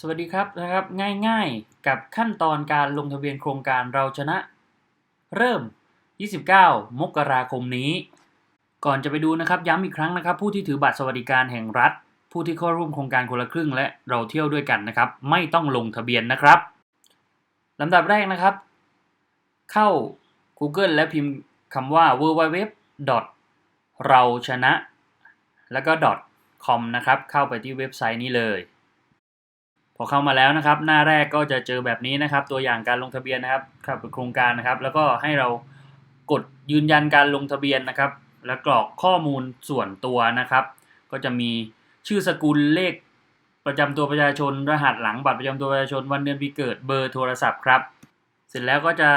สวัสดีครับนะครับง่ายๆกับขั้นตอนการลงทะเบียนโครงการเราชนะ เริ่ม 29 มกราคมนี้ ก่อนจะไปดูนะครับย้ำอีกครั้งนะครับ ผู้ที่ถือบัตรสวัสดิการแห่งรัฐ ผู้ที่เข้าร่วมโครงการคนละครึ่งและเราเที่ยวด้วยกันนะครับ ไม่ต้องลงทะเบียนนะครับลำดับแรกนะครับ เข้า Google และพิมพ์คำว่า www. เราชนะ แล้วก็ .com นะครับเข้าไปที่เว็บไซต์นี้เลย อเข้ามาแล้วนะครับ หน้าแรกก็จะเจอแบบนี้นะครับ ตัวอย่างการลงทะเบียนนะครับครับโครงการนะครับ แล้วก็ให้เรากดยืนยันการลงทะเบียนนะครับ แล้วกรอกข้อมูลส่วนตัวนะครับ ก็จะมีชื่อสกุลเลขประจำตัวประชาชน รหัสหลังบัตรประจำตัวประชาชนวันเดือนปีเกิดเบอร์โทรศัพท์ครับ เสร็จแล้วก็จะ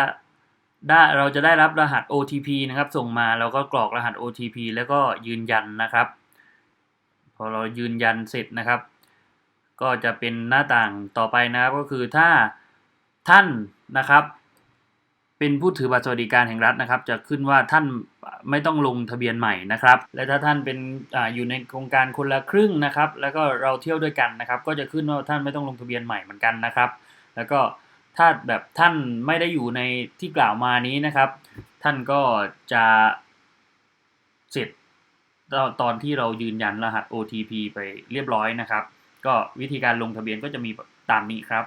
ได้เราจะได้รับรหัส OTP นะครับ ส่งมาเราก็กรอกรหัส OTP แล้วก็ยืนยันนะครับ พอเรายืนยันเสร็จนะครับ ก็จะเป็นหน้าต่างต่อไปนะครับก็คือถ้าท่านนะครับ เป็นผู้ถือบัตรสวัสดิการแห่งรัฐนะครับ จะขึ้นว่าท่านไม่ต้องลงทะเบียนใหม่นะครับ และถ้าท่านเป็นออยู่ในโครงการคนละครึ่งนะครับ แล้วก็เราเที่ยวด้วยกันนะครับ ก็จะขึ้นว่าท่านไม่ต้องลงทะเบียนใหม่เหมือนกันนะครับ แล้วก็ถ้าแบบท่านไม่ได้อยู่ในที่กล่าวมานี้นะครับ ท่านก็จะเสร็จตอนที่เรายืนยันรหัส OTP ไปเรียบร้อยนะครับ ก็วิธีการลงทะเบียนก็จะมีตามนี้ครับ